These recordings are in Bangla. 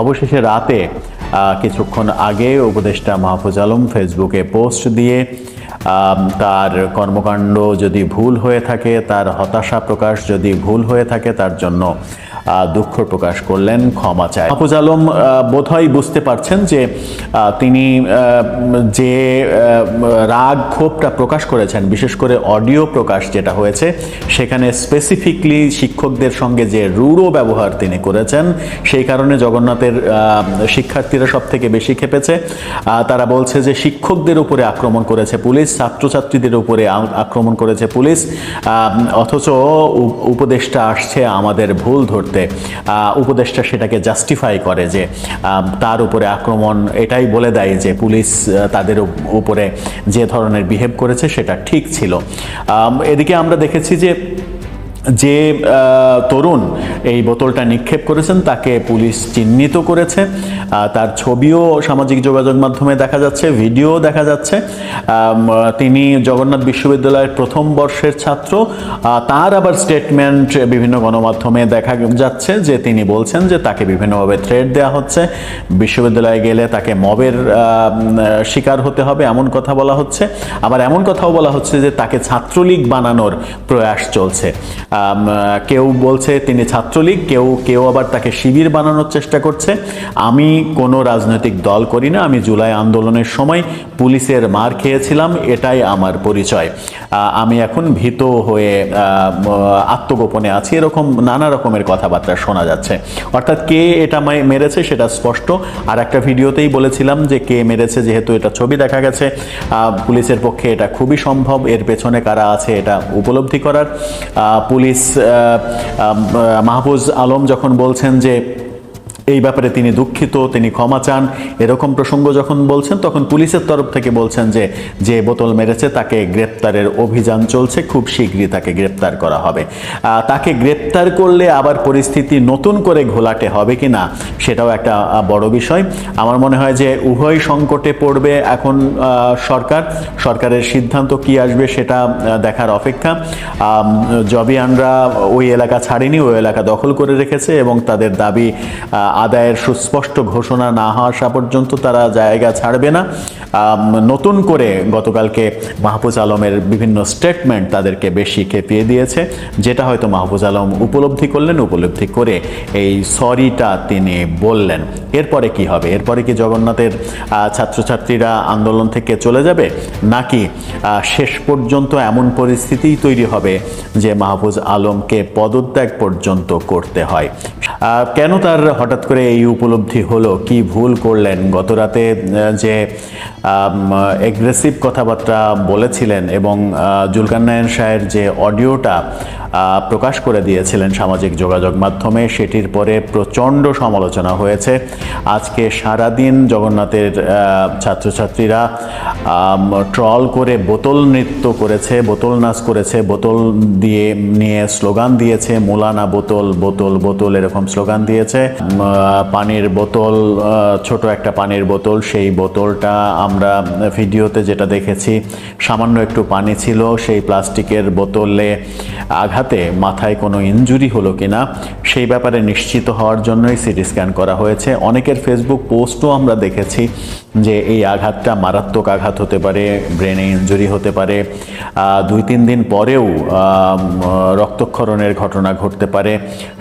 অবশেষে রাতে কিছুক্ষণ আগে উপদেষ্টা মাহফুজ আলম ফেসবুকে পোস্ট দিয়ে তার কর্মকাণ্ড যদি ভুল হয়ে থাকে, তার হতাশা প্রকাশ যদি ভুল হয়ে থাকে, তার জন্য দুঃখ প্রকাশ করলেন, ক্ষমা চায়। মাহফুজ আলম বোধহয় বুঝতে পারছেন যে তিনি যে রাগ, ক্ষোভটা প্রকাশ করেছেন, বিশেষ করে অডিও প্রকাশ যেটা হয়েছে, সেখানে স্পেসিফিকলি শিক্ষকদের সঙ্গে যে রূঢ় ব্যবহার তিনি করেছেন, সেই কারণে জগন্নাথের শিক্ষার্থীরা সব থেকে বেশি খেপেছে তারা বলছে যে, শিক্ষকদের উপরে আক্রমণ করেছে পুলিশ, ছাত্রছাত্রীদের উপরে আক্রমণ করেছে পুলিশ। অথচ উপ- উপদেষ্টা আসছে, আমাদের ভুল ধরতে আহ, উপদেষ্টা সেটাকে জাস্টিফাই করে যে তার উপরে আক্রমণ এটাই বলে দেয় যে পুলিশ তাদের উপরে যে ধরনের বিহেভ করেছে সেটা ঠিক ছিল। এদিকে আমরা দেখেছি যে যে তরুণ এই বোতলটা নিক্ষেপ করেছেন, তাকে পুলিশ চিহ্নিত করেছে। তার ছবিও সামাজিক যোগাযোগ মাধ্যমে দেখা যাচ্ছে ভিডিও দেখা যাচ্ছে। তিনি জগন্নাথ বিশ্ববিদ্যালয়ের প্রথম বর্ষের ছাত্র। তার আবার স্টেটমেন্ট বিভিন্ন গণমাধ্যমে দেখা যাচ্ছে যে তিনি বলছেন যে তাকে বিভিন্নভাবে থ্রেড দেওয়া হচ্ছে। বিশ্ববিদ্যালয়ে গেলে তাকে মবের শিকার হতে হবে এমন কথা বলা হচ্ছে। আবার এমন কথাও বলা হচ্ছে যে তাকে ছাত্রলীগ বানানোর প্রয়াস চলছে। কেউ বলছে তিনি ছাত্রলীগ কেউ কেউ আবার তাকে শিবির বানানোর চেষ্টা করছে। আমি কোনো রাজনৈতিক দল করি না আমি জুলাই আন্দোলনের সময় পুলিশের মার খেয়েছিলাম এটাই আমার পরিচয়। আমি এখন ভীত হয়ে আত্মগোপনে আছি এরকম নানা রকমের কথাবার্তা শোনা যাচ্ছে। অর্থাৎ কে এটা মেরেছে সেটা স্পষ্ট। আর একটা ভিডিওতেই বলেছিলাম যে কে মেরেছে যেহেতু এটা ছবি দেখা গেছে পুলিশের পক্ষে এটা খুবই সম্ভব এর পেছনে কারা আছে এটা উপলব্ধি করার। আহ, পুলিশ মাহফুজ আলম যখন বলছেন যে এই ব্যাপারে তিনি দুঃখিত, তিনি ক্ষমা চান। এরকম প্রসঙ্গ যখন বলছেন, তখন পুলিশের তরফ থেকে বলছেন যে যে বোতল মেরেছে, তাকে গ্রেপ্তারের অভিযান চলছে, খুব শীঘ্রই তাকে গ্রেপ্তার করা হবে। তাকে গ্রেপ্তার করলে আবার পরিস্থিতি নতুন করে ঘোলাটে হবে কি না সেটাও একটা বড় বিষয়। আমার মনে হয় যে উভয় সংকটে পড়বে এখন সরকার। সরকারের সিদ্ধান্ত কি আসবে সেটা দেখার অপেক্ষা। জবিয়ানরা ওই এলাকা ছাড়েনি, ওই এলাকা দখল করে রেখেছে এবং তাদের দাবি আদায়ের সুস্পষ্ট ঘোষণা না হওয়া আসা পর্যন্ত তারা জায়গা ছাড়বে না। নতুন করে গতকালকে মাহফুজ আলমের বিভিন্ন স্টেটমেন্ট তাদেরকে বেশি খেপিয়ে দিয়েছে, যেটা হয়তো মাহফুজ আলম উপলব্ধি করলেন, উপলব্ধি করে এই সরিটা তিনি বললেন। এরপরে কি হবে? এরপরে কি জগন্নাথের ছাত্রছাত্রীরা আন্দোলন থেকে চলে যাবে? নাকি শেষ পর্যন্ত এমন পরিস্থিতিই তৈরি হবে যে মাহফুজ আলমকে পদত্যাগ পর্যন্ত করতে হয়? কেন তার হঠাৎ করে এই উপলব্ধি হলো কি ভুল করলেন? গত রাতে যে এগ্রেসিভ কথাবার্তা বলেছিলেন এবং আহ, জুলকান্নায়ন শাহের যে অডিওটা প্রকাশ করে দিয়েছিলেন সামাজিক যোগাযোগ মাধ্যমে সেটির পরে প্রচণ্ড সমালোচনা হয়েছে। আজকে সারাদিন জগন্নাথের ছাত্রছাত্রীরা ট্রল করে বোতল নৃত্য করেছে বোতল নাচ করেছে বোতল দিয়ে নিয়ে স্লোগান দিয়েছে মোলানা বোতল বোতল বোতল এরকম স্লোগান দিয়েছে। পানির বোতল ছোট একটা পানির বোতল সেই বোতলটা আমরা ভিডিওতে যেটা দেখেছি, সামান্য একটু পানি ছিল, সেই প্লাস্টিকের বোতলে আঘাতে মাথায় কোনো ইঞ্জুরি হলো কিনা, সেই ব্যাপারে নিশ্চিত হওয়ার জন্যই সিটি স্ক্যান করা হয়েছে। অনেকের ফেসবুক পোস্টও আমরা দেখেছি যে এই আঘাতটা মারাত্মক আঘাত হতে পারে ব্রেনে ইঞ্জুরি হতে পারে দুই তিন দিন পরেও রক্তক্ষরণের ঘটনা ঘটতে পারে,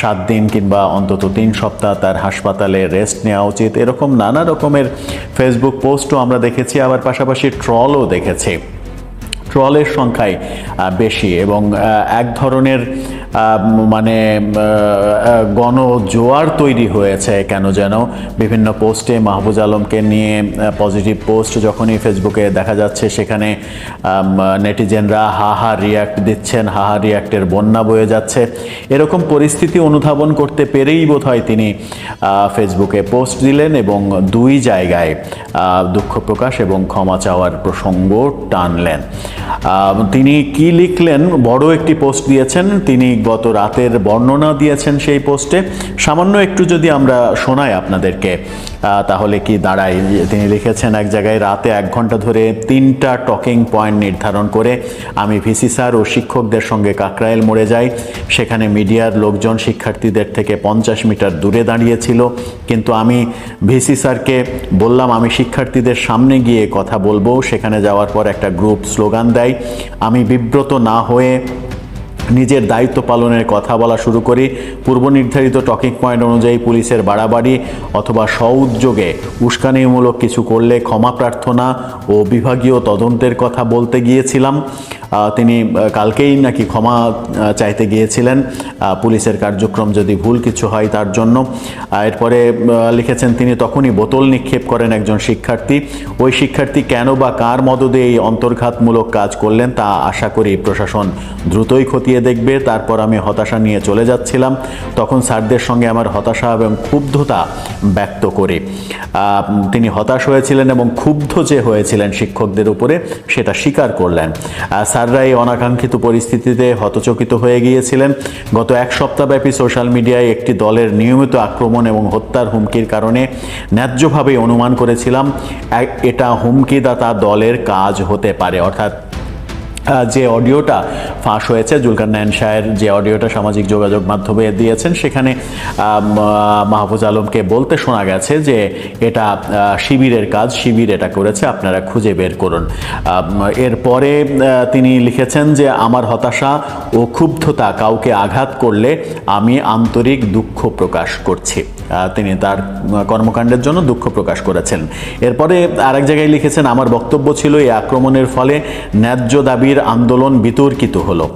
সাত দিন কিংবা অন্তত তিন সপ্তাহ তার হাসপাতালে রেস্ট নেওয়া উচিত। এরকম নানা রকমের ফেসবুক পোস্টও আমরা দেখেছি, আবার পাশাপাশি ট্রলও দেখেছি। ট্রলের সংখ্যাই বেশি এবং এক ধরনের মানে গণ জোয়ার তৈরি হয়েছে কেন যেন। বিভিন্ন পোস্টে মাহবুজ আলমকে নিয়ে পজিটিভ পোস্ট যখনই ফেসবুকে দেখা যাচ্ছে, সেখানে নেটিজেনরা হা হা রিয়াক্ট দিচ্ছেন, হা হা রিয়াক্টের বন্যা বয়ে যাচ্ছে। এরকম পরিস্থিতি অনুধাবন করতে পেরেই বোধহয় তিনি ফেসবুকে পোস্ট দিলেন এবং দুই জায়গায় দুঃখ প্রকাশ এবং ক্ষমা চাওয়ার প্রসঙ্গ টানলেন। তিনি কি লিখলেন? বড় একটি পোস্ট দিয়েছেন। তিনি গত রাতের বর্ণনা দিয়েছেন সেই পোস্টে। সামান্য একটু যদি আমরা শোনাই আপনাদেরকে। তাহলে কি দাঁড়ায়? তিনি লিখেছেন, এক জায়গায় রাতে এক ঘণ্টা ধরে তিনটা টকিং পয়েন্ট নির্ধারণ করে আমি ভিসি স্যার ও শিক্ষকদের সঙ্গে কাকরাইল মোড়ে যাই। সেখানে মিডিয়ার লোকজন শিক্ষার্থীদের থেকে পঞ্চাশ মিটার দূরে দাঁড়িয়েছিল। কিন্তু আমি ভিসি স্যারকে বললাম, আমি শিক্ষার্থীদের সামনে গিয়ে কথা বলব। সেখানে যাওয়ার পর একটা গ্রুপ স্লোগান দেয়, আমি বিব্রত না হয়ে নিজের দায়িত্ব পালনের কথা বলা শুরু করি। পূর্ব নির্ধারিত টকিং পয়েন্ট অনুযায়ী পুলিশের বাড়াবাড়ি অথবা সউদ্যোগে উস্কানিমূলক কিছু করলে ক্ষমা প্রার্থনা ও বিভাগীয় তদন্তের কথা বলতে গিয়েছিলাম। তিনি কালকেই নাকি ক্ষমা চাইতে গিয়েছিলেন। পুলিশের কার্যক্রম যদি ভুল কিছু হয় তার জন্য। এরপরে লিখেছেন তিনি, তখনই বোতল নিক্ষেপ করেন একজন শিক্ষার্থী। ওই শিক্ষার্থী কেন বা কার মদদে এই অন্তর্ঘাতমূলক কাজ করলেন তা আশা করি প্রশাসন দ্রুতই খতিয়ে দেখবে। তারপর আমি হতাশা নিয়ে চলে যাচ্ছিলাম। তখন স্যারদের সঙ্গে আমার হতাশা এবং ক্ষুব্ধতা ব্যক্ত করে। তিনি হতাশ হয়েছিলেন এবং ক্ষুব্ধ যে হয়েছিলেন শিক্ষকদের উপরে, সেটা স্বীকার করলেন। স্যাররা এই অনাকাঙ্ক্ষিত পরিস্থিতিতে হতচকিত হয়ে গিয়েছিলেন। গত এক সপ্তাহব্যাপী সোশ্যাল মিডিয়ায় একটি দলের নিয়মিত আক্রমণ এবং হত্যার হুমকির কারণে ন্যায্যভাবে অনুমান করেছিলাম এটা হুমকিদাতা দলের কাজ হতে পারে। অর্থাৎ যে অডিওটা ফাঁস হয়েছে, জুলকার নায়ন শাহের যে অডিওটা সামাজিক যোগাযোগ মাধ্যমে দিয়েছেন, সেখানে মাহফুজ আলমকে বলতে শোনা গেছে যে এটা শিবিরের কাজ, শিবির এটা করেছে, আপনারা খুঁজে বের করুন। এরপরে তিনি লিখেছেন যে, আমার হতাশা ও ক্ষুব্ধতা কাউকে আঘাত করলে আমি আন্তরিক দুঃখ প্রকাশ করছি। তিনি তার কর্মকাণ্ডের জন্য দুঃখ প্রকাশ করেছেন। এরপরে আরেক জায়গায় লিখেছেন, আমার বক্তব্য ছিল এই আক্রমণের ফলে ন্যায্য দাবির আন্দোলন বিতর্কিত হলো।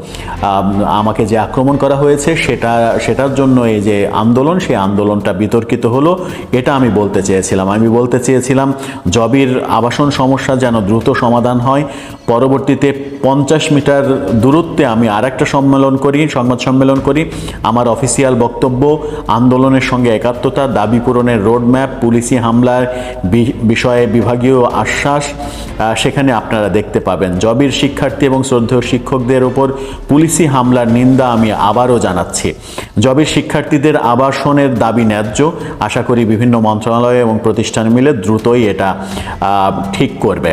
আমাকে যে আক্রমণ করা হয়েছে সেটা, সেটার জন্য এই যে আন্দোলন, সেই আন্দোলনটা বিতর্কিত হলো, এটা আমি বলতে চেয়েছিলাম। আমি বলতে চেয়েছিলাম, জবির আবাসন সমস্যা যেন দ্রুত সমাধান হয়। পরবর্তীতে পঞ্চাশ মিটার দূরত্বে আমি আরেকটা সম্মেলন করি, সংবাদ সম্মেলন করি। আমার অফিসিয়াল বক্তব্য, আন্দোলনের সঙ্গে একাত্মতা দাবি পূরণের রোডম্যাপ, পুলিশি হামলার বিষয়ে বিভাগীয় আশ্বাস সেখানে আপনারা দেখতে পাবেন। জবির শিক্ষার্থী এবং শ্রদ্ধেয় শিক্ষকদের ওপর পুলিশি হামলার নিন্দা আমি আবারও জানাচ্ছি। জবির শিক্ষার্থীদের আবাসনের দাবি ন্যায্য। আশা করি বিভিন্ন মন্ত্রণালয় এবং প্রতিষ্ঠান মিলে দ্রুতই এটা ঠিক করবে।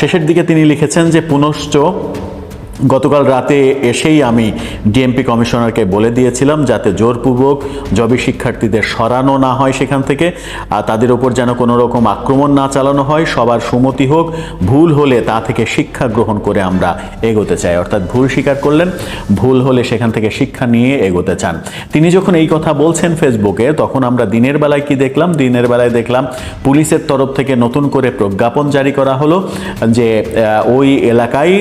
শেষের দিকে তিনি লিখেছেন যে পুনশ্চ গতকাল রাতে এসেই আমি ডিএমপি কমিশনারকে বলে দিয়েছিলাম যাতে জোরপূর্বক জবি শিক্ষার্থীদের সরানো না হয় সেখান থেকে, আর তাদের ওপর যেন কোনো রকম আক্রমণ না চালানো হয়, সবার সুমতি হোক, ভুল হলে তা থেকে শিক্ষা গ্রহণ করে আমরা এগোতে চাই। অর্থাৎ ভুল স্বীকার করলেন, ভুল হলে সেখান থেকে শিক্ষা নিয়ে এগোতে চান। তিনি যখন এই কথা বলছেন ফেসবুকে, তখন আমরা দিনের বেলায় কি দেখলাম? দিনের বেলায় দেখলাম পুলিশের তরফ থেকে নতুন করে প্রজ্ঞাপন জারি করা হলো যে ওই এলাকায়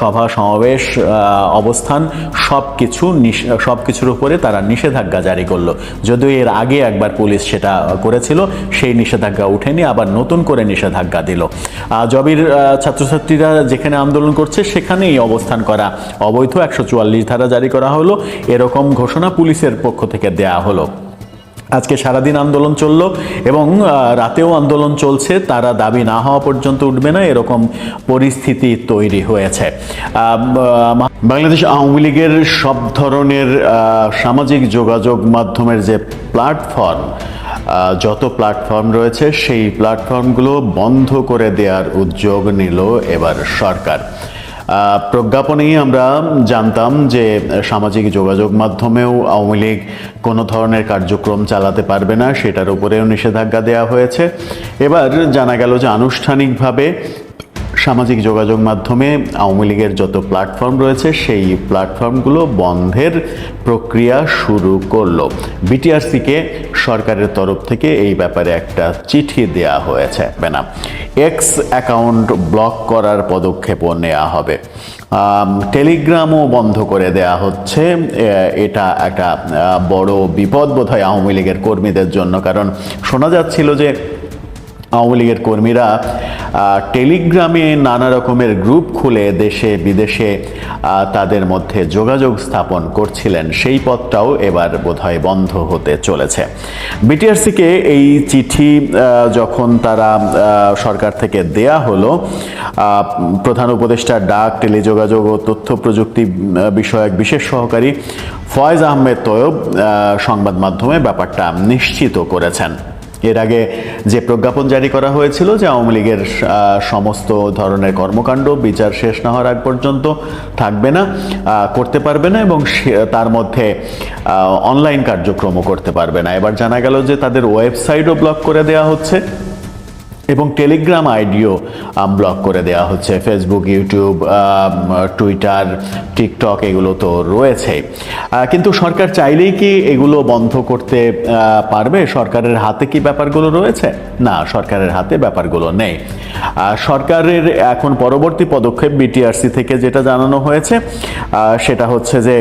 সভা সমাবেশ আহ, অবস্থান সব কিছু সব কিছুর উপরে তারা নিষেধাজ্ঞা জারি করল। যদিও এর আগে একবার পুলিশ সেটা করেছিল সেই নিষেধাজ্ঞা উঠেনি আবার নতুন করে নিষেধাজ্ঞা দিল। জবির ছাত্রছাত্রীরা যেখানে আন্দোলন করছে সেখানেই অবস্থান করা অবৈধ। একশো চুয়াল্লিশ ধারা জারি করা হলো। এরকম ঘোষণা পুলিশের পক্ষ থেকে দেয়া হলো। আজকে সারাদিন আন্দোলন চলল এবং রাতেও আন্দোলন চলছে, তারা দাবি না হওয়া পর্যন্ত উঠবে না, এরকম পরিস্থিতি তৈরি হয়েছে। বাংলাদেশ আওয়ামী লীগের সব ধরনের সামাজিক যোগাযোগ মাধ্যমের যে প্ল্যাটফর্ম যত প্ল্যাটফর্ম রয়েছে, সেই প্ল্যাটফর্মগুলো বন্ধ করে দেওয়ার উদ্যোগ নিল এবার সরকার। প্রজ্ঞাপনেই আমরা জানতাম যে সামাজিক যোগাযোগ মাধ্যমেও আওয়ামী লীগ কোনো ধরনের কার্যক্রম চালাতে পারবে না, সেটার উপরেও নিষেধাজ্ঞা দেওয়া হয়েছে। এবার জানা গেল যে আনুষ্ঠানিকভাবে সামাজিক যোগাযোগ মাধ্যমে আওয়ামী লীগের যত প্ল্যাটফর্ম রয়েছে, সেই প্ল্যাটফর্মগুলো বন্ধের প্রক্রিয়া শুরু করল। বিটিআরসিকে সরকারের তরফ থেকে এই ব্যাপারে একটা চিঠি দেয়া হয়েছে। না এক্স অ্যাকাউন্ট ব্লক করার পদক্ষেপও নেওয়া হবে। টেলিগ্রামও বন্ধ করে দেয়া হচ্ছে। এটা একটা বড় বিপদ বোধ হয় আওয়ামী লীগের কর্মীদের জন্য। কারণ শোনা যাচ্ছিল যে আওয়ামী লীগের কর্মীরা টেলিগ্রামে নানা রকমের গ্রুপ খুলে দেশে বিদেশে তাদের মধ্যে যোগাযোগ স্থাপন করছিলেন। সেই পথটাও এবার বোধহয় বন্ধ হতে চলেছে। বিটিআরসিকে এই চিঠি যখন তারা সরকার থেকে দেয়া হলো প্রধান উপদেষ্টা ডাক, টেলিযোগাযোগ ও তথ্য প্রযুক্তি বিষয়ক বিশেষ সহকারী ফয়েজ আহমেদ তৈয়ব সংবাদ মাধ্যমে ব্যাপারটা নিশ্চিত করেছেন। এর আগে যে প্রজ্ঞাপন জারি করা হয়েছিল যে আওয়ামী লীগের সমস্ত ধরনের কর্মকাণ্ড বিচার শেষ না হওয়ার আগ পর্যন্ত থাকবে না করতে পারবে না এবং তার মধ্যে অনলাইন কার্যক্রমও করতে পারবে না। এবার জানা গেল যে তাদের ওয়েবসাইটও ব্লক করে দেওয়া হচ্ছে। এবং টেলিগ্রাম আইডিও ব্লক করে দেওয়া হচ্ছে। ফেসবুক ইউটিউব টুইটার টিকটক এগুলো তো রয়েছে। কিন্তু সরকার চাইলেই কি এগুলো বন্ধ করতে পারবে? সরকারের হাতে কি ব্যাপারগুলো রয়েছে? না, সরকারের হাতে ব্যাপারগুলো নেই। সরকারের এখন পরবর্তী পদক্ষেপ বিটিআরসি থেকে যেটা জানানো হয়েছে সেটা হচ্ছে যে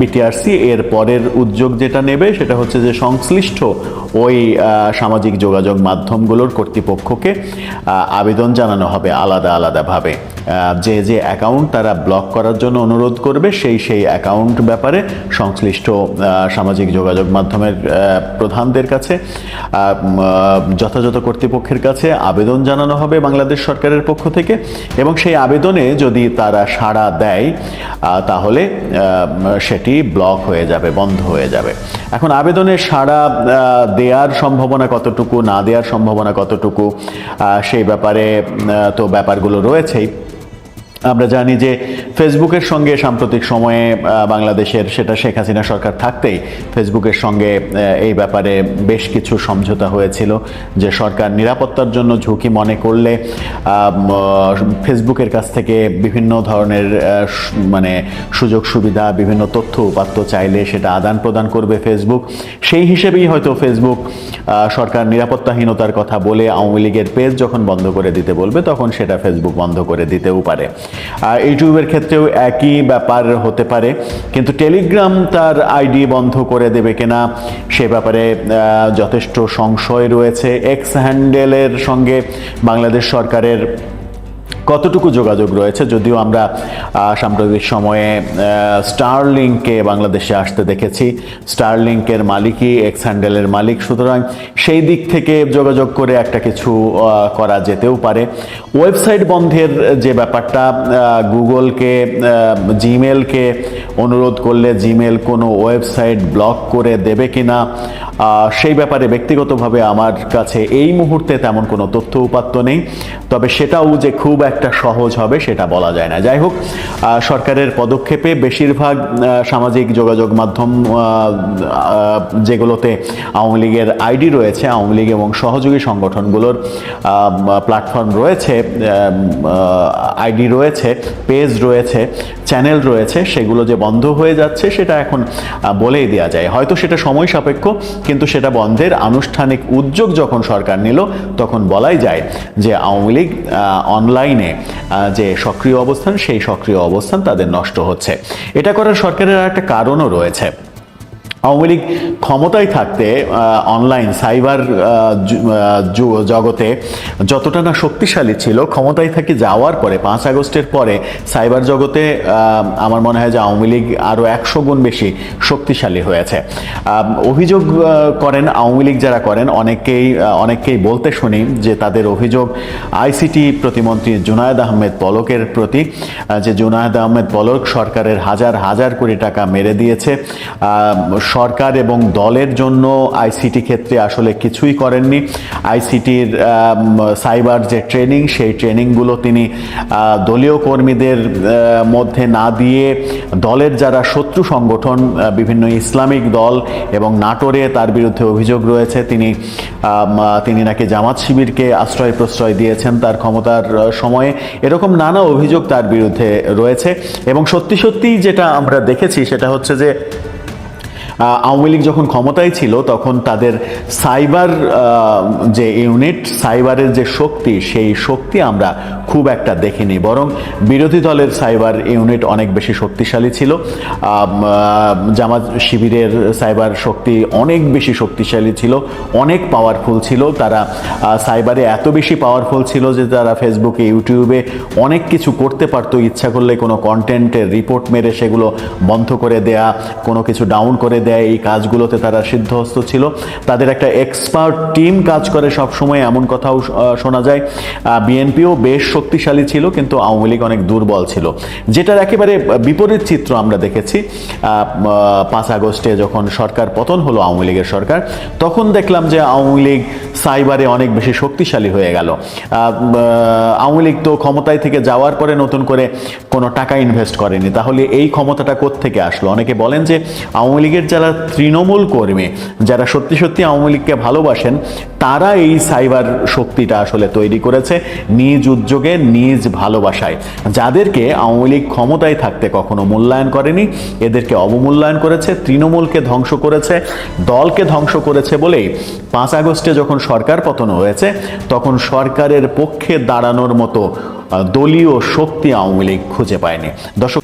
বিটিআরসি এর পরের উদ্যোগ যেটা নেবে সেটা হচ্ছে যে সংশ্লিষ্ট ওই সামাজিক যোগাযোগ মাধ্যমগুলোর কর্তৃপক্ষকে আবেদন জানানো হবে আলাদা আলাদাভাবে। যে যে অ্যাকাউন্ট তারা ব্লক করার জন্য অনুরোধ করবে সেই সেই অ্যাকাউন্ট ব্যাপারে সংশ্লিষ্ট সামাজিক যোগাযোগ মাধ্যমের প্রধানদের কাছে যথাযথ কর্তৃপক্ষের কাছে আবেদন জানানো হবে বাংলাদেশ সরকারের পক্ষ থেকে এবং সেই আবেদনে যদি তারা সাড়া দেয় তাহলে সেটি ব্লক হয়ে যাবে, বন্ধ হয়ে যাবে। এখন আবেদনে সাড়া দেওয়ার সম্ভাবনা কতটুকু, না দেওয়ার সম্ভাবনা কতটুকু সেই ব্যাপারে তো ব্যাপারগুলো রয়েছেই। আমরা জানি যে ফেসবুকের সঙ্গে সাম্প্রতিক সময়ে বাংলাদেশের সেটা শেখ হাসিনা সরকার থাকতেই ফেসবুকের সঙ্গে এই ব্যাপারে বেশ কিছু সমঝোতা হয়েছিল যে সরকার নিরাপত্তার জন্য ঝুঁকি মনে করলে ফেসবুকের কাছ থেকে বিভিন্ন ধরনের মানে সুযোগ সুবিধা, বিভিন্ন তথ্য উপাত্ত চাইলে সেটা আদান প্রদান করবে ফেসবুক। সেই হিসেবেই হয়তো ফেসবুক সরকার নিরাপত্তাহীনতার কথা বলে আওয়ামী লীগের পেজ যখন বন্ধ করে দিতে বলবে, তখন সেটা ফেসবুক বন্ধ করে দিতেও পারে। আর ইউটিউবের ক্ষেত্রেও একই ব্যাপার হতে পারে। কিন্তু টেলিগ্রাম তার আইডি বন্ধ করে দেবে কিনা, সে ব্যাপারে যথেষ্ট সংশয় রয়েছে। এক্স হ্যান্ডেলের সঙ্গে বাংলাদেশ সরকারের কতটুকু যোগাযোগ রয়েছে? যদিও আমরা সাম্প্রতিক সময়ে স্টারলিংকে বাংলাদেশে আসতে দেখেছি। স্টারলিংকের মালিকই এক্স হ্যান্ডেলের মালিক। সুতরাং সেই দিক থেকে যোগাযোগ করে একটা কিছু করা যেতেও পারে। ওয়েবসাইট বন্ধের যে ব্যাপারটা গুগলকে জিমেলকে অনুরোধ করলে জিমেল কোনো ওয়েবসাইট ব্লক করে দেবে কিনা আহ, সেই ব্যাপারে ব্যক্তিগতভাবে আমার কাছে এই মুহূর্তে তেমন কোনো তথ্য উপাত্ত নেই। তবে সেটাও যে খুব একটা সহজ হবে, সেটা বলা যায় না। যাই হোক সরকারের পদক্ষেপে বেশিরভাগ সামাজিক যোগাযোগ মাধ্যম যেগুলোতে আওয়ামী লীগের আইডি রয়েছে, আওয়ামী লীগ এবং সহযোগী সংগঠনগুলোর প্ল্যাটফর্ম রয়েছে আইডি রয়েছে, পেজ রয়েছে, চ্যানেল রয়েছে, সেগুলো যে বন্ধ হয়ে যাচ্ছে, সেটা এখন বলেই দেওয়া যায়। হয়তো সেটা সময় সাপেক্ষ, কিন্তু সেটা বন্ধের আনুষ্ঠানিক উদ্যোগ যখন সরকার নিল, তখন বলাই যায় যে আওয়ামী লীগ অনলাইনে যে সক্রিয় অবস্থান, সেই সক্রিয় অবস্থান তাদের নষ্ট হচ্ছে। এটা করার সরকারের একটা কারণও রয়েছে। আওয়ামী লীগ ক্ষমতায় থাকতে অনলাইন সাইবার জগতে যতটা না শক্তিশালী ছিল, ক্ষমতায় থাকি যাওয়ার পরে, পাঁচ আগস্টের পরে সাইবার জগতে আমার মনে হয় যে আওয়ামী লীগ আরও একশো গুণ বেশি শক্তিশালী হয়েছে। অভিযোগ করেন, আওয়ামী লীগ যারা করেন, অনেকেই অনেককেই বলতে শুনি যে তাদের অভিযোগ আইসিটি প্রতিমন্ত্রী জুনায়েদ আহমেদ পলকের প্রতি যে জুনায়েদ আহমেদ পলক সরকারের হাজার হাজার কোটি টাকা মেরে দিয়েছে। সরকার এবং দলের জন্য আইসিটি ক্ষেত্রে আসলে কিছুই করেননি। আইসিটির সাইবার যে ট্রেনিং, সেই ট্রেনিংগুলো তিনি দলীয় কর্মীদের মধ্যে না দিয়ে দলের যারা শত্রু সংগঠন বিভিন্ন ইসলামিক দল এবং নাটোরে তার বিরুদ্ধে অভিযোগ রয়েছে, তিনি তিনি নাকি জামাত শিবিরকে আশ্রয় প্রশ্রয় দিয়েছেন তার ক্ষমতার সময়ে। এরকম নানা অভিযোগ তার বিরুদ্ধে রয়েছে এবং সত্যি সত্যিই যেটা আমরা দেখেছি সেটা হচ্ছে যে আওয়ামী লীগ যখন ক্ষমতায় ছিল, তখন তাদের সাইবার যে ইউনিট, সাইবারের যে শক্তি, সেই শক্তি আমরা খুব একটা দেখিনি। বরং বিরোধী দলের সাইবার ইউনিট অনেক বেশি শক্তিশালী ছিল। জামাত শিবিরের সাইবার শক্তি অনেক বেশি শক্তিশালী ছিল। অনেক পাওয়ারফুল ছিল। তারা সাইবারে এত বেশি পাওয়ারফুল ছিল যে তারা ফেসবুকে ইউটিউবে অনেক কিছু করতে পারতো। ইচ্ছা করলে কোনো কন্টেন্টের রিপোর্ট মেরে সেগুলো বন্ধ করে দেয়া, কোনো কিছু ডাউন করে দেয়া এই কাজগুলোতে তারা সিদ্ধহস্ত ছিল। তাদের একটা এক্সপার্ট টিম কাজ করে সব সময় এমন কথাও শোনা যায়। বিএনপিও বেশ শক্তিশালী ছিল, কিন্তু আওয়ামী লীগ অনেক দুর্বল ছিল। যেটার একেবারে বিপরীত চিত্র আমরা দেখেছি। পাঁচ আগস্টে যখন সরকার পতন হলো আওয়ামী লীগের সরকার, তখন দেখলাম যে আওয়ামী লীগ সাইবারে অনেক বেশি শক্তিশালী হয়ে গেল। আওয়ামী লীগ তো ক্ষমতায় থেকে যাওয়ার পরে নতুন করে কোনো টাকা ইনভেস্ট করেনি। তাহলে এই ক্ষমতাটা থেকে আসলো? অনেকে বলেন যে আওয়ামী লীগের যারা তৃণমূল কর্মী, যারা সত্যি সত্যি আওয়ামী লীগকে ভালোবাসেন, তারা এই সাইবার শক্তিটা আসলে তৈরি করেছে নিজ উদ্যোগে, নিজ ভালোবাসায়। যাদেরকে আওয়ামী লীগ ক্ষমতায় থাকতে কখনো মূল্যায়ন করেনি, এদেরকে অবমূল্যায়ন করেছে, তৃণমূলকে ধ্বংস করেছে, দলকে ধ্বংস করেছে বলেই পাঁচ আগস্টে যখন সরকার পতন হয়েছে, তখন সরকারের পক্ষে দাঁড়ানোর মতো দলীয় শক্তি আওয়ামী লীগ খুঁজে পায়নি। দর্শক